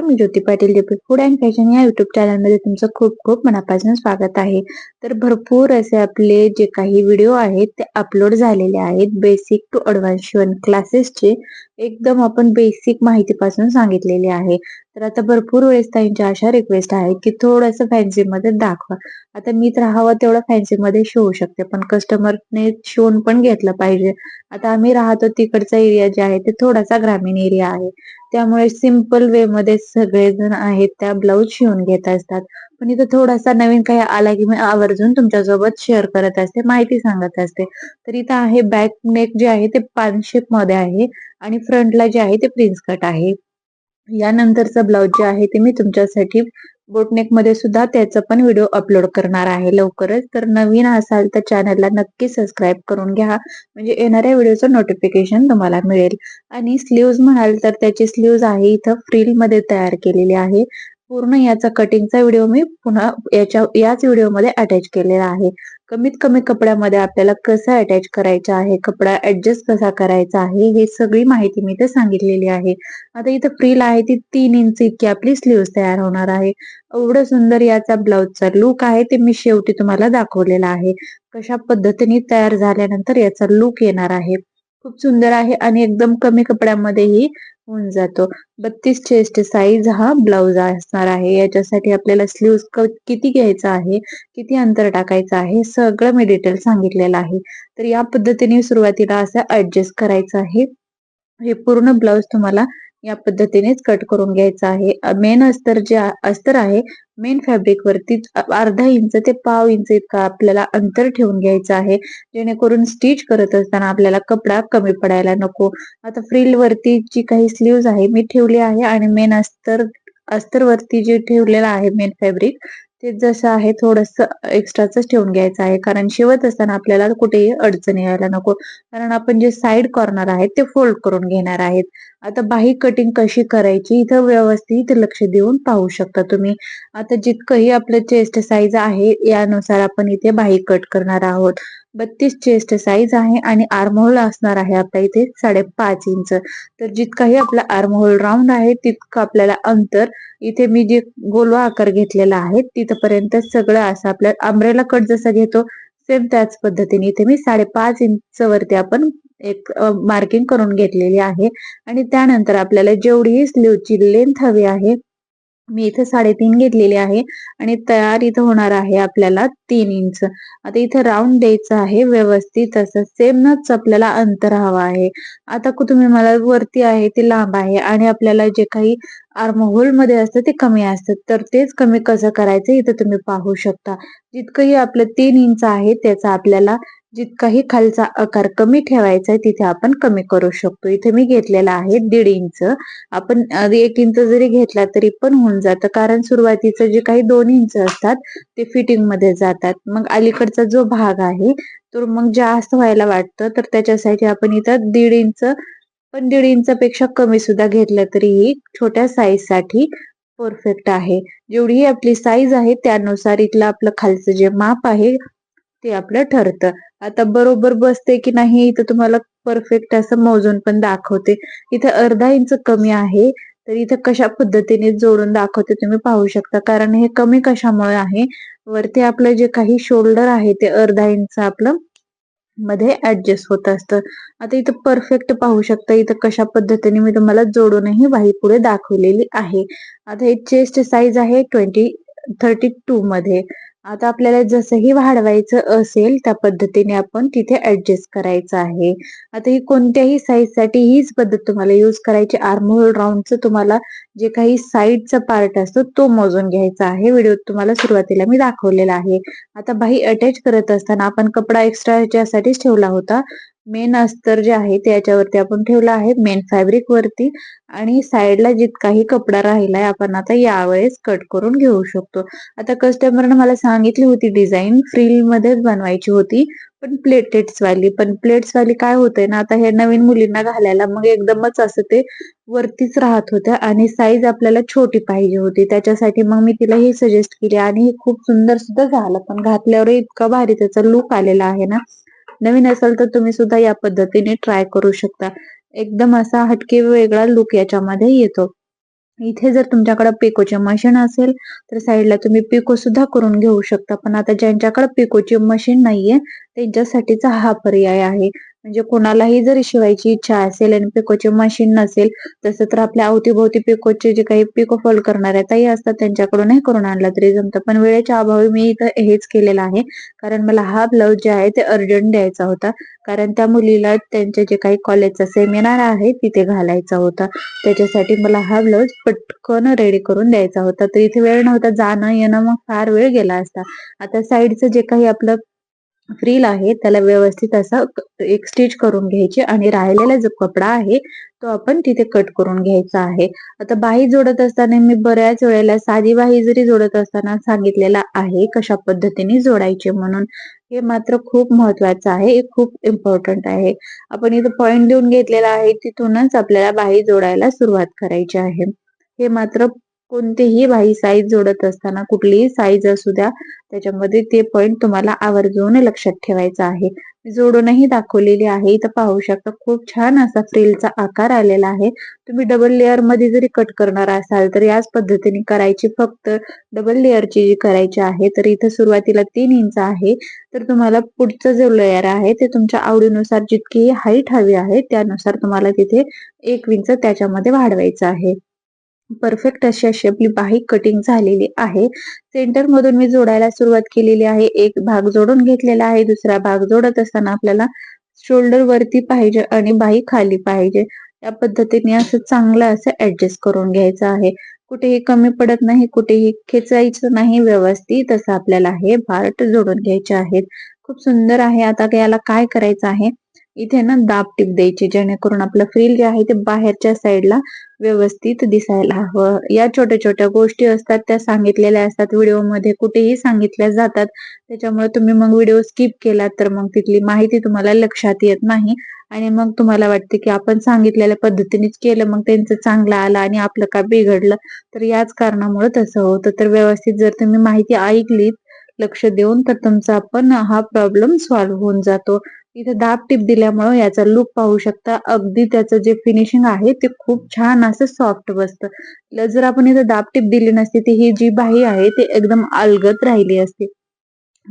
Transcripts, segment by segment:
Me Jyoti Patil JP food and fashion या YouTube चॅनलमध्ये तुमचं खूप खूप मनापासून स्वागत आहे. तर भरपूर असे आपले जे काही व्हिडिओ आहेत ते अपलोड झालेले आहेत. बेसिक टू अडव्हान्स शिवण क्लासेसचे एकदम आपण बेसिक माहितीपासून सांगितलेले आहे. तर आता भरपूर वेळेस त्यांच्या अशा रिक्वेस्ट आहेत की थोडंसं फॅन्सी मध्ये दाखवा. आता मी तर हवं तेवढं फॅन्सी मध्ये शिवू शकते पण कस्टमरने शिवून पण घेतलं पाहिजे. आता आम्ही राहतो तिकडचा एरिया जे आहे ते थोडासा ग्रामीण एरिया आहे. त्यामुळे सिंपल वे मध्ये सगळेजण आहेत त्या ब्लाऊज शिवून घेत असतात. पण इथं थोडासा नवीन काही आला की मी आवर्जून तुमच्यासोबत शेअर करत असते माहिती सांगत असते. तर इथं आहे बॅक नेक जे आहे ते पान शेपमध्ये आहे आणि फ्रंटला जे आहे ते प्रिन्स कट आहे. यानंतरचं ब्लाऊज जे आहे ते मी तुमच्यासाठी बोटनेकमध्ये सुद्धा त्याचा पण व्हिडिओ अपलोड करणार आहे लवकरच. तर नवीन असाल तर चॅनलला नक्की सबस्क्राईब करून घ्या. म्हणजे येणाऱ्या व्हिडिओचं नोटिफिकेशन तुम्हाला मिळेल. आणि स्लीव्ज म्हणाल तर त्याची स्लीव्ज आहे इथं फ्रील मध्ये तयार केलेली आहे. पूर्ण याचा कटिंगचा व्हिडिओ मी पुन्हा याच्या याच व्हिडिओमध्ये अटॅच केलेला आहे. कमीत कमी कपड्यामध्ये आपल्याला कसं अटॅच करायचं आहे कपडा ऍडजस्ट कसा करायचा आहे हे सगळी माहिती मी इथे सांगितलेली आहे. आता इथं फ्रील आहे ती तीन इंच इतकी आपली स्लीव्ह तयार होणार आहे. एवढं सुंदर याचा ब्लाउजचा लुक आहे ते मी शेवटी तुम्हाला दाखवलेला आहे. कशा पद्धतीने तयार झाल्यानंतर याचा लुक येणार आहे. खूप सुंदर आहे आणि एकदम कमी कपड्यामध्येही होऊन जातो. बत्तीस चेस्ट साईज हा ब्लाउज असणार आहे. याच्यासाठी आपल्याला स्लीव्ह किती घ्यायचा आहे? किती अंतर टाकायचं आहे? सगळं मी डिटेल सांगितलेलं आहे. तर या पद्धतीने सुरुवातीला असं ऍडजस्ट करायचं आहे. हे पूर्ण ब्लाउज तुम्हाला या पद्धतीनेच कट करून घ्यायचं आहे. मेन अस्तर जे अस्तर आहे मेन फॅब्रिक वरती अर्धा इंच ते पाव इंच इतका आपल्याला अंतर ठेवून घ्यायचं आहे. जेणेकरून स्टिच करत असताना आपल्याला कपडा कमी पडायला नको. आता फ्रिल वरती जी काही स्लीव्ज आहे मी ठेवली आहे आणि मेन अस्तर अस्तर वरती जे ठेवलेलं आहे मेन फॅब्रिक ते जसं आहे थोडस एक्स्ट्राच ठेवून घ्यायचं आहे. कारण शिवत असताना आपल्याला कुठेही अडचणी यायला नको. कारण आपण जे साईड कॉर्नर आहेत ते फोल्ड करून घेणार आहेत. आता बाही कटिंग कशी करायची इथं व्यवस्थित लक्ष देऊन पाहू शकता तुम्ही. आता जितकंही आपलं चेस्ट साईज आहे यानुसार आपण इथे बाही कट करणार आहोत. बत्तीस चेस्ट साईज आहे आणि आर्महोल असणार आहे आपल्या इथे साडेपाच इंच. तर जितकाही आपला आर्महोल राऊंड आहे तितकं आपल्याला अंतर इथे मी जे गोलवा आकार घेतलेला आहे तिथपर्यंत सगळं असं आपल्या आंब्रेला कट जसं घेतो सेम त्याच पद्धतीने इथे मी साडेपाच इंच वरती आपण एक मार्किंग करून घेतलेली आहे. आणि त्यानंतर आपल्याला जेवढी स्लीवची लेंथ हवी आहे मी इथे साडेतीन घेतलेली आहे आणि तयार इथं होणार आहे आपल्याला तीन इंच. आता इथं राऊंड द्यायचं आहे व्यवस्थित असं सेमच आपल्याला अंतर हवं आहे. आता तुम्ही मला वरती आहे ते लांब आहे आणि आपल्याला जे काही आर्महोलमध्ये असतं ते कमी असतं. तर तेच कमी कसं करायचं इथं तुम्ही पाहू शकता. जितकंही आपलं तीन इंच आहे त्याचा आपल्याला जितकाही खालचा आकार कमी ठेवायचा आहे तिथे आपण कमी करू शकतो. इथे मी घेतलेला आहे दीड इंच. आपण एक इंच जरी घेतला तरी पण होऊन जातं. कारण सुरुवातीचं जे काही दोन इंच असतात ते फिटिंगमध्ये जातात. मग अलीकडचा जो भाग आहे तो मग जास्त व्हायला वाटतं. तर त्याच्यासाठी आपण इथं दीड इंच पण दीड इंचापेक्षा कमी सुद्धा घेतलं तरीही छोट्या साईजसाठी परफेक्ट आहे. जेवढी आपली साईज आहे त्यानुसार इथलं आपलं खालचं जे माप आहे ते आपलं ठरतं. आता बरोबर बसते की नाही इथं तुम्हाला परफेक्ट असं मोजून पण दाखवते. इथं अर्धा इंच कमी आहे तर इथं कशा पद्धतीने जोडून दाखवते तुम्ही पाहू शकता. कारण हे कमी कशामुळे आहे? वरती आपलं जे काही शोल्डर आहे ते अर्धा इंच आपलं मध्ये ऍडजस्ट होत असतं. आता इथं परफेक्ट पाहू शकता इथं कशा पद्धतीने मी तुम्हाला जोडूनही बाही पुढे दाखवलेली आहे. आता हे चेस्ट साईज आहे ट्वेंटी थर्टी टू मध्ये. आता आपल्याला जसंही वाढवायचं असेल त्या पद्धतीने आपण तिथे ऍडजस्ट करायचं आहे. आता ही कोणत्याही साईजसाठी हीच पद्धत तुम्हाला युज करायची. आर्महोल राऊंडचं तुम्हाला जे काही साईडचा पार्ट असतो तो मोजून घ्यायचा आहे. व्हिडिओ तुम्हाला सुरुवातीला मी दाखवलेला आहे. आता बाही अटॅच करत असताना आपण कपडा एक्स्ट्रा ह्याच्यासाठीच ठेवला होता. मेन अस्तर जे आहे त्याच्यावरती आपण ठेवलं आहे. मेन फॅब्रिक वरती आणि साईडला जितकाही कपडा राहिलाय आपण आता यावेळेस कट करून घेऊ शकतो. आता कस्टमरने मला सांगितली होती डिझाईन फ्रील मध्येच बनवायची होती पण प्लेटेट्स वाली. पण प्लेट्स वाली काय होतंय ना आता हे नवीन मुलींना घालायला मग एकदमच असं ते वरतीच राहत होत्या आणि साईज आपल्याला छोटी पाहिजे होती. त्याच्यासाठी मग मी तिला हे सजेस्ट केली आणि हे खूप सुंदर सुद्धा झालं. पण घातल्यावर इतका भारी त्याचा लुक आलेला आहे ना. नवीन असेल तर तुम्ही सुद्धा या पद्धतीने ट्राय करू शकता. एकदम असा हटके वेगळा लुक याच्यामध्ये येतो. इथे जर तुमच्याकडे पिकोचे मशीन असेल तर साईडला तुम्ही पिको सुद्धा करून घेऊ शकता. पण आता ज्यांच्याकडे पिकोची मशीन नाहीये त्यांच्यासाठीचा हा पर्याय आहे. म्हणजे कोणालाही जरी शिवायची इच्छा असेल आणि पिकोचे मशीन नसेल तसं तर आपल्या अवतीभोवती पिकोचे जे काही पिको फॉल करणाऱ्या ताई असतात त्यांच्याकडूनही करून आणला तरी जमतं. पण वेळेच्या अभावी मी इथं हेच केलेलं आहे. कारण मला हा ब्लाऊज जे आहे ते अर्जंट द्यायचा होता. कारण त्या मुलीला त्यांच्या जे काही कॉलेजचा सेमिनार आहे तिथे घालायचा होता. त्याच्यासाठी मला हा ब्लाऊज पटकन रेडी करून द्यायचा होता. तर इथे वेळ नव्हता जाणं येणं मग फार वेळ गेला असता. आता साईडचं जे काही आपलं फ्रील आहे त्याला व्यवस्थित असा एक स्टिच करून घ्यायची आणि राहिलेला जो कपडा आहे तो आपण तिथे कट करून घ्यायचा आहे. आता बाही जोडत असताना मी बऱ्याच वेळेला साधी बाही जरी जोडत असताना सांगितलेला आहे कशा पद्धतीने जोडायचे म्हणून हे मात्र खूप महत्वाचं आहे हे खूप इम्पॉर्टंट आहे. आपण इथं पॉइंट देऊन घेतलेला आहे तिथूनच आपल्याला बाही जोडायला सुरुवात करायची आहे. हे मात्र कोणतीही बाही साईज जोडत असताना कुठलीही साईज असू द्या त्याच्यामध्ये ते पॉइंट तुम्हाला आवर्जून लक्षात ठेवायचा आहे. जोडूनही दाखवलेली आहे. इथं पाहू शकता खूप छान असा फ्रिलचा आकार आलेला आहे. तुम्ही डबल लेअरमध्ये जरी कट करणार असाल तर याच पद्धतीने करायची फक्त डबल लेअरची जी करायची आहे तर इथं सुरुवातीला तीन इंच आहे. तर तुम्हाला पुढचं जो लेअर आहे ते तुमच्या आवडीनुसार जितकी हाईट हवी आहे त्यानुसार तुम्हाला तिथे एक इंच त्याच्यामध्ये वाढवायचं आहे. परफेक्ट अशी अशी आपली बाहीक कटिंग झालेली आहे. सेंटर मधून मी जोडायला सुरुवात केलेली आहे. एक भाग जोडून घेतलेला आहे दुसरा भाग जोडत असताना आपल्याला शोल्डर वरती पाहिजे आणि बाही खाली पाहिजे. या पद्धतीने असं चांगलं असं ऍडजस्ट करून घ्यायचं आहे. कुठेही कमी पडत नाही कुठेही खेचायचं नाही व्यवस्थित असं आपल्याला हे पार्ट जोडून घ्यायचे आहेत. खूप सुंदर आहे. आता याला काय करायचं आहे? इथे ना दाब टीप द्यायची जेणेकरून आपलं फ्रील जे आहे ते बाहेरच्या साईडला व्यवस्थित दिसायला हवं. या छोट्या छोट्या गोष्टी असतात त्या सांगितलेल्या असतात. व्हिडिओमध्ये कुठेही सांगितल्या जातात. त्याच्यामुळे तुम्ही मग व्हिडिओ स्किप केला तर मग तिथली माहिती तुम्हाला लक्षात येत नाही. आणि मग तुम्हाला वाटते की आपण सांगितलेल्या पद्धतीनेच केलं मग त्यांचं चांगलं आलं आणि आपलं का बिघडलं? तर याच कारणामुळे तसं होतं. तर व्यवस्थित जर तुम्ही माहिती ऐकलीत लक्ष देऊन तर तुमचा पण हा प्रॉब्लेम सॉल्व्ह होऊन जातो. इथे दाब टिप दिल्यामुळे याचा लुक पाहू शकता. अगदी त्याचं जे फिनिशिंग आहे ते खूप छान असं सॉफ्ट बसतं. जर आपण इथे दाब टिप दिली नसती तर ही जी बाही आहे ती एकदम अलगत राहिली असते.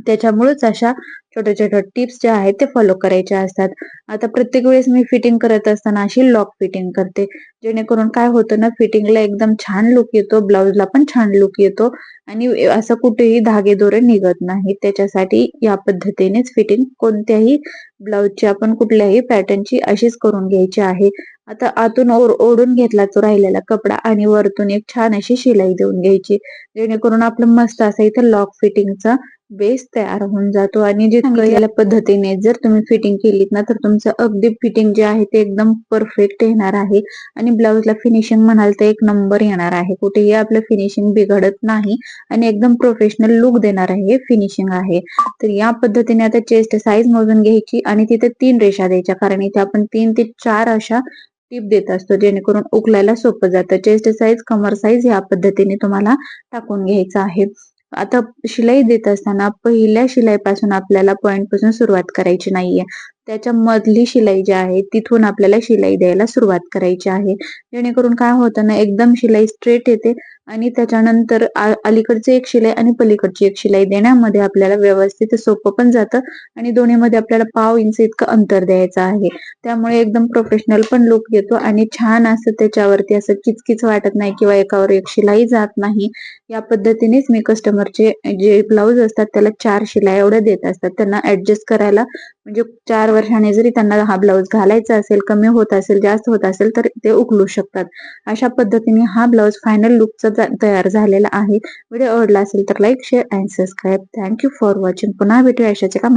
त्याच्यामुळेच अशा छोट्या छोट्या टिप्स ज्या आहेत ते फॉलो करायच्या असतात. आता प्रत्येक वेळेस मी फिटिंग करत असताना अशी लॉक फिटिंग करते. जेणेकरून काय होतं ना फिटिंगला एकदम छान लुक येतो ब्लाऊजला पण छान लुक येतो आणि असं कुठेही धागे दोरे निघत नाही त्याच्यासाठी या पद्धतीनेच फिटिंग कोणत्याही ब्लाऊजची आपण कुठल्याही पॅटर्नची अशीच करून घ्यायची आहे. आता आतून ओढून घेतला तो राहिलेला कपडा आणि वरतून एक छान अशी शिलाई देऊन घ्यायची. जेणेकरून आपलं मस्त असं इथं लॉक फिटिंगचा बेस तयार होऊन जातो. आणि जे सांगितलेल्या पद्धतीने जर तुम्ही फिटिंग केलीत ना तर तुमचं अगदी फिटिंग जे आहे ते एकदम परफेक्ट येणार आहे. आणि ब्लाऊजला फिनिशिंग म्हणाल तर एक नंबर येणार आहे. कुठेही आपलं फिनिशिंग बिघडत नाही आणि एकदम प्रोफेशनल लुक देणार आहे फिनिशिंग आहे. तर या पद्धतीने आता चेस्ट साईज मोजून घ्यायची आणि तिथे तीन रेषा द्यायच्या. कारण इथे आपण तीन ते चार अशा टीप देत असतो जेणेकरून उकलायला सोपं जातं. चेस्ट साईज कमर साईज या पद्धतीने तुम्हाला टाकून घ्यायचं आहे. आता शिलाई देत असताना पहिल्या शिलाईपासून आपल्याला पॉइंटपासून सुरुवात करायची नाहीये. त्याच्या मधली शिलाई जी आहे तिथून आपल्याला शिलाई द्यायला सुरुवात करायची आहे. जेणेकरून काय होतं ना एकदम शिलाई स्ट्रेट येते आणि त्याच्यानंतर अलीकडची एक शिलाई आणि पलीकडची एक शिलाई देण्यामध्ये आपल्याला व्यवस्थित सोपं पण जातं आणि दोन्हीमध्ये आपल्याला पाव इंच इतकं अंतर द्यायचं आहे. त्यामुळे एकदम प्रोफेशनल पण लुक येतो आणि छान असं त्याच्यावरती असं किचकिच वाटत नाही किंवा एकावर एक शिलाई जात नाही. या पद्धतीनेच मी कस्टमरचे जे ब्लाऊज असतात त्याला चार शिलाई एवढ्या देत असतात. त्यांना ऍडजस्ट करायला म्हणजे चार वर्षाने जरी त्यांना हा ब्लाऊज घालायचा असेल कमी होत असेल जास्त होत असेल तर ते उकलू शकतात. अशा पद्धतीने हा ब्लाऊज फायनल लुकचा तयार झालेला आहे. व्हिडिओ आवडला असेल तर like share and subscribe thank you for watching पुन्हा भेटूया अशाचे का